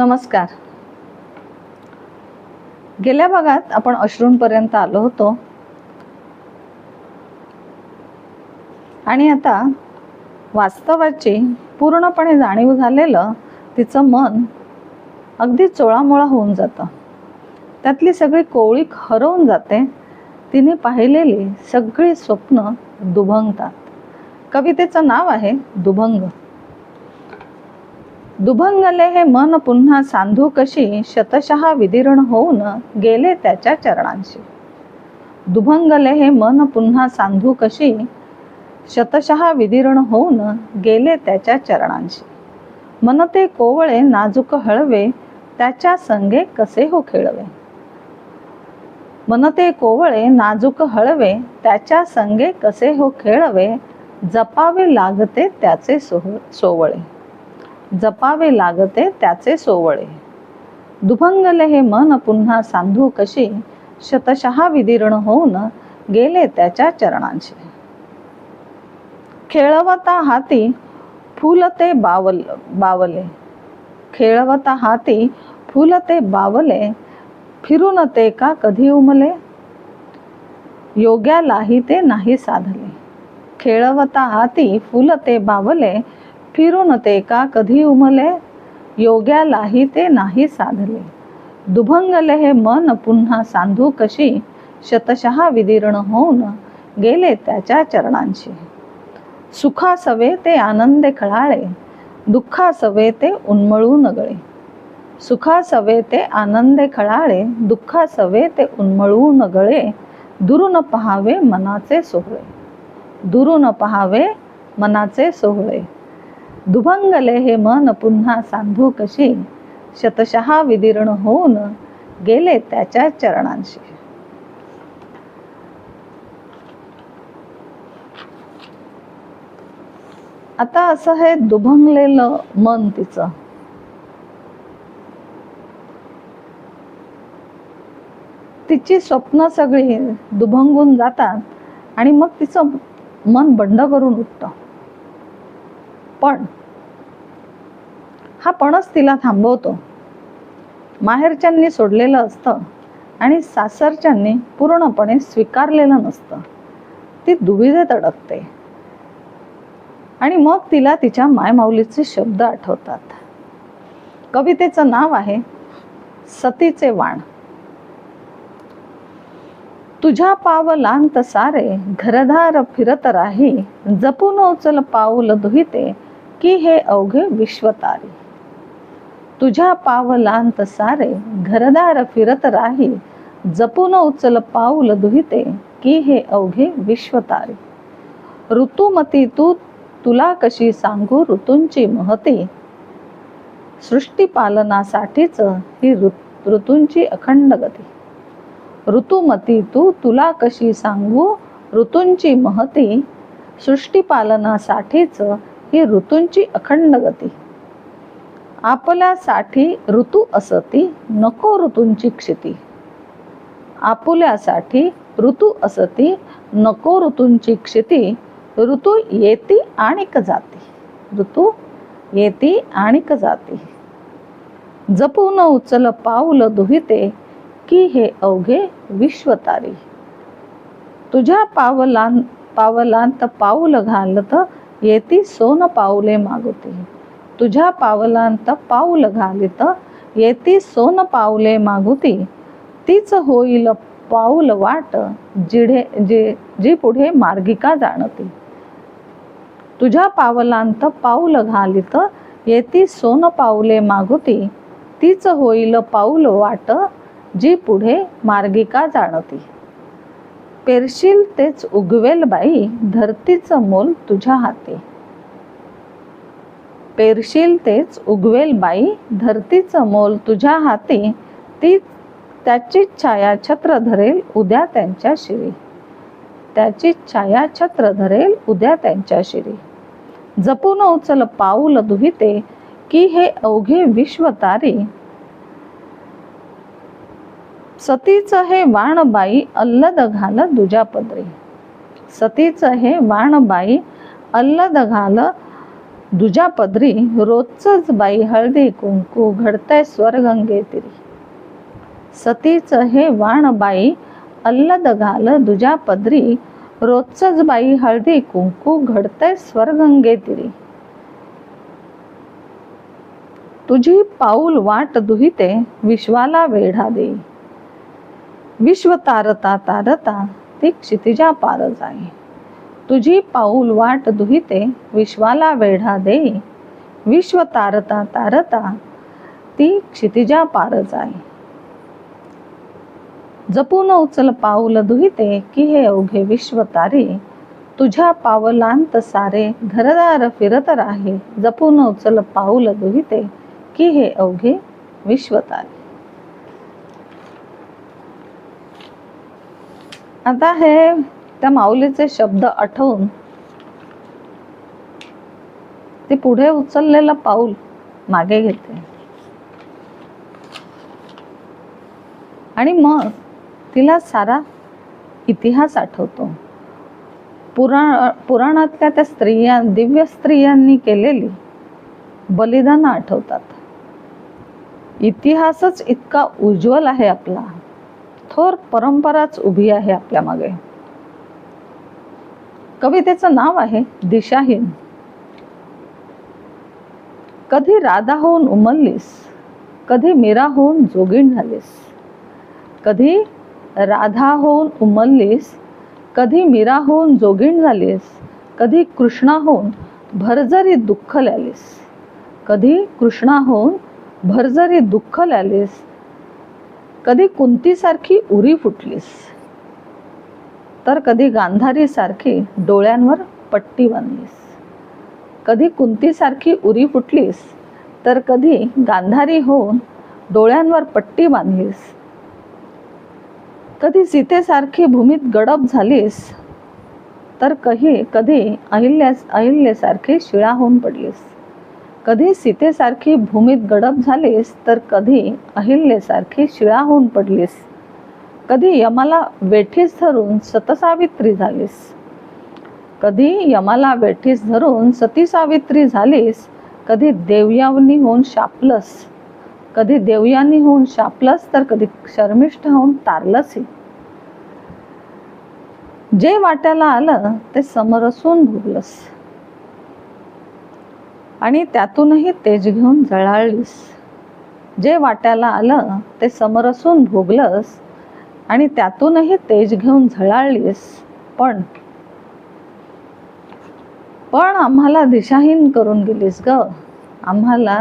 नमस्कार. गेल्या भागात आपण अश्रूंपर्यंत आलो होतो. आणि आता वास्तवाची पूर्णपणे जाणीव झालेलं तिचं मन अगदी चोळामोळा होऊन जातं. त्यातली सगळी कोवळीक हरवून जाते. तिने पाहिलेली सगळी स्वप्न दुभंगतात. कवितेचं नाव आहे दुभंग. दुभंगले हे मन पुन्हा सांधू कशी शतशः विदीर्ण होऊन गेले त्याच्या चरणांशी. दुभंगले हे मन पुन्हा सांधू कशी शतशः विदीर्ण होऊन गेले त्याच्या चरणांशी. मन ते कोवळे नाजूक हळवे त्याच्या संगे कसे हो खेळवे. मन ते कोवळे नाजूक हळवे त्याच्या संगे कसे हो खेळवे जपावे लागते त्याचे सोह सोवळे. जपावे लागते त्याचे सोवळे. दुभंगले हे मन पुन्हा सांधू कशी शतशः विदीर्ण होऊन गेले त्याच्या चरणांचे खेळवता हाती फुलते बावल बावले. खेळवता हाती फुलते बावले फिरून ते का कधी उमले? योग्यालाही ते नाही साधले. खेळवता हाती फुलते बावले फिरून ते का कधी उमले? योग्यालाही ते नाही साधले. दुभंगले हे मन पुन्हा सांधू कशी? शतशः विदीर्ण होऊन गेले त्याच्या चरणांशी. सुखासवे ते आनंदे खळाळे दुःखासवे ते उन्मळू नगळे. सुखासवे ते आनंदे खळाळे दुःखासवे ते उन्मळू नगळे दुरून पहावे मनाचे सोहळे. दुरून पहावे मनाचे सोहळे. दुभंगले हे मन पुन्हा सांधू कशी? शतशहा विदीर्ण होऊन गेले त्याच्या चरणांशी. आता असं हे दुभंगलेलं मन तिचं. तिची स्वप्न सगळी दुभंगून जातात आणि मग तिचं मन बंड करून उठतं. पण हा पणच तिला थांबवतो. माहेरच्यांनी सोडलेलं असतं आणि सासरच्यांनी पूर्णपणे स्वीकारलेलं नसतं. ती दुविधेत अडकते आणि मग तिला तिच्या मायमाऊलीचे शब्द आठवतात. कवितेचं नाव आहे सतीचे वाण. तुझ्या पावलांत सारे घरदार फिरत राही जपून उचल पाऊल दुहिते की हे अवघे विश्वतारी. तुझ्या पावलांत सारे घरदार फिरत राही जपून उचल पाऊल दुहिते की हे अवघे विश्वतारी. ऋतुमती तू तुला कशी सांगू ऋतूंची महती? सृष्टी पालनासाठीच ही ऋतूंची अखंड गती. ऋतुमती तू तुला कशी सांगू ऋतूंची महती? सृष्टी पालनासाठीच ही ऋतूंची अखंड गती. आपल्यासाठी ऋतू असती नको ऋतूंची क्षिती. आपुल्यासाठी ऋतू असती नको ऋतूंची क्षिती. ऋतू येती आणिक जाती. ऋतू येती आणिक जाती. जपून उचल पाऊल दुहिते की हे अवघे विश्वतारी. तुझ्या पावलां पावलांत पाऊल घालत येती सोन पाऊले मागुती. तुझ्या पावलांत पाऊल घालित येती सोन पाऊले मागुती. तीच होईल पाऊल वाट जिढे जे जी पुढे मार्गिका जाणती. तुझ्या पावलांत पाऊल घालित येती सोन पाऊले मागुती. तीच होईल पाऊल वाट जी पुढे मार्गिका जाणती. पेरशील तेच उगवेल बाई धरतीचं मोल तुझ्या हाती. पेरशील तेच उगवेल बाई धरतीचं मोल तुझ्या हाती. ती त्याची छाया छत्र धरेल उद्या त्यांच्या शिरी. त्याची छाया छत्र धरेल उद्या त्यांच्या शिरी. जपून उचल पाऊल दुहिते की हे अवघे विश्वतारी. सतीचं हे वाणबाई अल्लद घाल दुजा पदरी. सतीचं हे वाणबाई अल्लद घाल दुजा पदरी. रोजच बाई हळदी कुंकू घडतंय स्वरगंगे तिरी सतीच हे वाण बाई अल्लद घाल दुजा पदरी. रोजच बाई हळदी कुंकू घडतंय स्वरगंगे तिरी तुझी पाऊल वाट दुहिते विश्वाला वेढा देई विश्व तारता तारता ती क्षितिजा पार जाई. तुझी पाऊल वाट दुहिते विश्वाला वेढा दे विश्व तारता तारता ती क्षितिजा पार जाई. जपून उचल पाऊल दुहिते की हे अवघे विश्व तारे. तुझ्या पावलांत सारे घरदार फिरत राहे. जपून उचल पाऊल दुहिते की हे अवघे विश्व आता हे त्या माऊलीचे शब्द आठवून ती पुढे उचललेलं पाऊल मागे घेते. आणि मग तिला सारा इतिहास आठवतो. पुराण पुराणातल्या त्या स्त्रिया दिव्य स्त्रियांनी केलेली बलिदान आठवतात. इतिहासच इतका उज्ज्वल आहे आपला. थोर परंपराच उभी आहे आपल्या मागे. कवितेचं नाव आहे दिशाहीन. कधी राधा होऊन उमललीस कधी मीरा होऊन जोगीण झालीस. कधी राधा होऊन उमललीस कधी मीरा होऊन जोगीण झालीस कधी कृष्णा होऊन भरजरी दुःख ल्यालीस. कधी कृष्णा होऊन भरजरी दुःख ल्यालीस कधी कुंतीसारखी उरी फुटलीस? तर कधी गांधारीसारखी डोळ्यांवर पट्टी बांधलीस? कधी कुंतीसारखी उरी फुटलीस? तर कधी गांधारी होऊन डोळ्यांवर पट्टी बांधलीस? कधी सीतेसारखी भूमीत गडप झालीस? तर कही कधी अहिल्या अहिल्यासारखी शिळा होऊन पडलीस? कधी सीतेसारखी भूमीत गडप झालीस तर कधी अहिल्यासारखी शिळा होऊन पडलीस. कधी यमाला वेठीस धरून सतसावित्री झालीस. कधी यमाला वेठीस धरून सती सावित्री झालीस कधी देवयावनी होऊन शापलस. कधी देवयानी होऊन शापलस तर कधी शर्मिष्ठ होऊन तारलसी. जे वाट्याला आलं ते समरसून भोगलस आणि त्यातूनही तेज घेऊन जळाळलीस. जे वाट्याला आलं ते समरसून भोगलंस आणि त्यातूनही तेज घेऊन झळाळलीस. पण पण आम्हाला दिशाहीन करून गेलीस ग. आम्हाला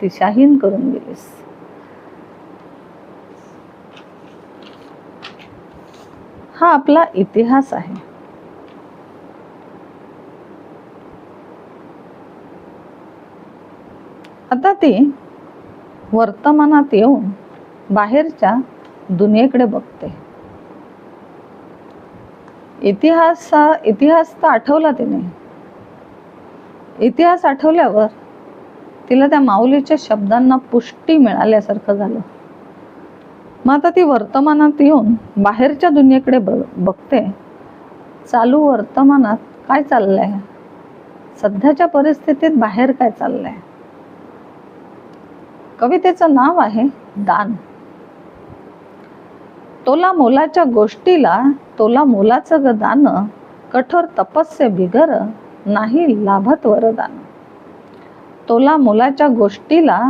दिशाहीन करून गेलीस. हा आपला इतिहास आहे. आता ती वर्तमानात येऊन बाहेरच्या दुनियेकडे बघते. इतिहास इतिहास तर आठवला तिने. इतिहास आठवल्यावर तिला त्या माऊलीच्या शब्दांना पुष्टी मिळाल्यासारखं झालं. मग आता ती वर्तमानात येऊन बाहेरच्या दुनियेकडे बघ बघते. चालू वर्तमानात काय चाललंय? सध्याच्या परिस्थितीत बाहेर काय चाललंय? कवितेचं नाव आहे दान. तोला मोलाच्या गोष्टीला तोला मोलाचं ग दान कठोर तपस्य बिगर नाही लाभत वरदान. तोला मोलाच्या गोष्टीला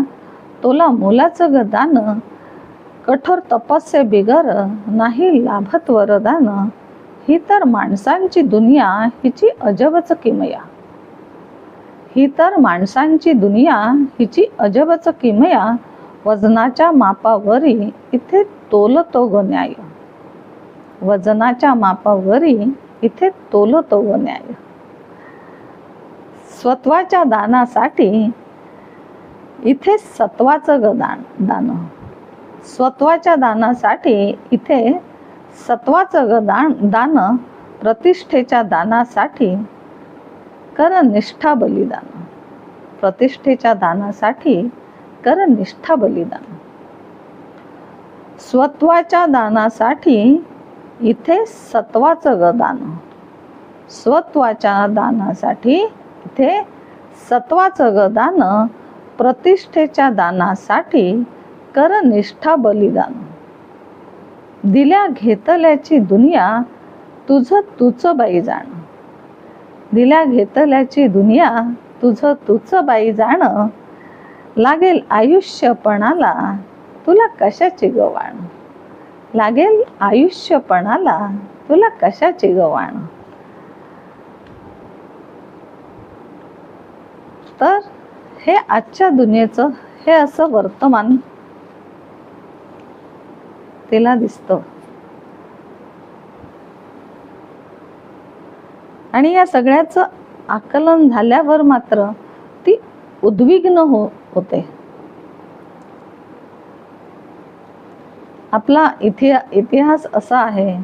तोला मोलाचं ग दान कठोर तपस्य बिगर नाही लाभत वरदान. ही तर माणसांची दुनिया हिची अजबच किमया. ही तर माणसांची दुनिया हिची अजबच किमया वजनाच्या मापावरी इथे तोलतो ग न्याय. वजनाच्या मापावरी इथे तोलतो ग न्याय. स्वत्वाच्या दानासाठी इथे सत्वाचं ग दान दान. स्वत्वाच्या दानासाठी इथे सत्वाचं ग दान दान. प्रतिष्ठेच्या दानासाठी कर निष्ठा बलिदान. प्रतिष्ठेच्या दानासाठी कर निष्ठा बलिदान. स्वत्वाच्या दानासाठी इथे सत्वाचं ग दान. स्वत्वाच्या दानासाठी इथे सत्वाचं ग दान. प्रतिष्ठेच्या दानासाठी कर निष्ठा बलिदान. दिल्या घेतल्याची दुनिया तुझं तुच बाई जाण. दिल्या घेतल्याची दुनिया तुझं तुच बाई जाणं. लागेल आयुष्यपणाला तुला कशाची गवाण? लागेल आयुष्यपणाला तुला कशाची गवाण? तर हे आजच्या दुनियेचं हे असं वर्तमान तिला दिसतं. आणि या सगळ्याचं आकलन झाल्यावर मात्र ती उद्विग्न हो होते. आपला इतिहा इतिहास असा आहे.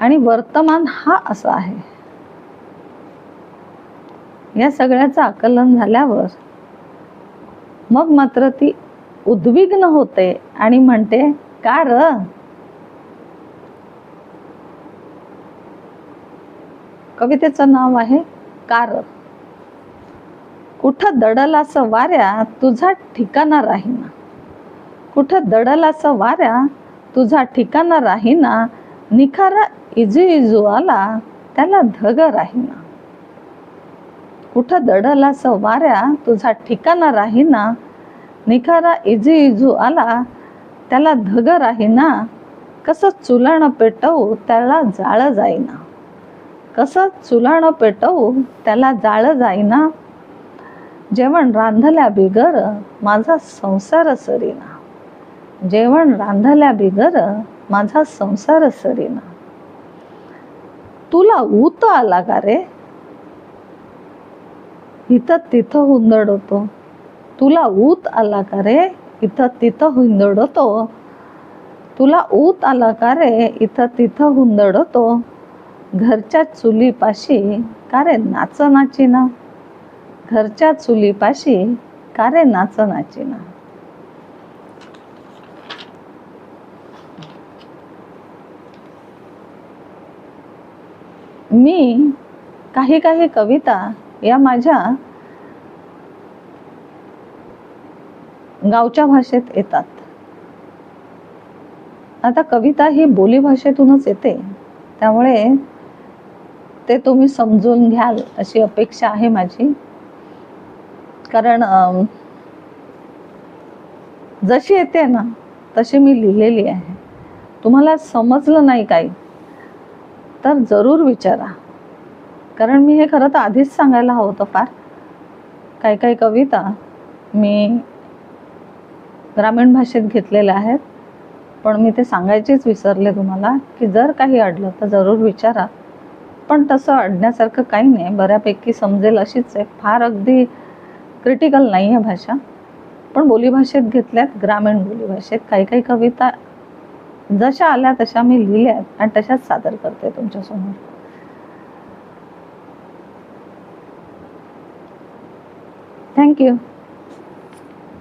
आणि वर्तमान हा असा आहे. या सगळ्याचं आकलन झाल्यावर मग मात्र ती उद्विग्न होते आणि म्हणते का र? कवितेचं नाव आहे कार कुठं दडलास वाऱ्या तुझा ठिकाणा राहीना. कुठं दडलास वाऱ्या तुझा ठिकाणा राहीना. निखारा इजू इजू आला त्याला धग राहीना. कुठं दडलास वाऱ्या तुझा ठिकाणा राहीना. निखारा इजू इजू आला त्याला धग राहीना. कसं चुलाणं पेटवू त्याला जाळ जाईना. कसं चुलाणं पेटवू त्याला जाळं जाईना. जेवण रांधल्या बिगर माझा संसार सरीना. जेवण रांधल्या बिगर माझा संसार सरीना. तुला ऊत आला का रे? इथं तिथं हुंदडतो. तुला ऊत आला का रे? इथं तिथं हुंदडतो. तुला ऊत आला का रे? इथं तिथं हुंदडतो. घरच्या चुलीपाशी का रे नाच नाचिना घरच्या चुलीपाशी का रे नाच नाचिना मी काही काही कविता या माझ्या गावच्या भाषेत येतात. आता कविता ही बोली भाषेतूनच येते. त्यामुळे ते तुम्ही समजून घ्याल अशी अपेक्षा आहे माझी. कारण जशी येते ना तशी मी लिहिलेली आहे. तुम्हाला समजलं नाही काही तर जरूर विचारा. कारण मी हे खरं तर आधीच सांगायला हवं होतं फार. काही काही कविता मी ग्रामीण भाषेत घेतलेल्या आहेत पण मी ते सांगायचेच विसरले तुम्हाला की जर काही अडलं तर जरूर विचारा. पण तसं अडण्यासारखं काही नाही. बऱ्यापैकी समजेल अशीच आहे. फार अगदी क्रिटिकल नाही आहे भाषा. पण बोलीभाषेत घेतल्यात ग्रामीण बोलीभाषेत. काही काही कविता जशा आल्या तशा मी लिहिल्यात आणि तशाच सादर करते तुमच्यासमोर. थँक्यू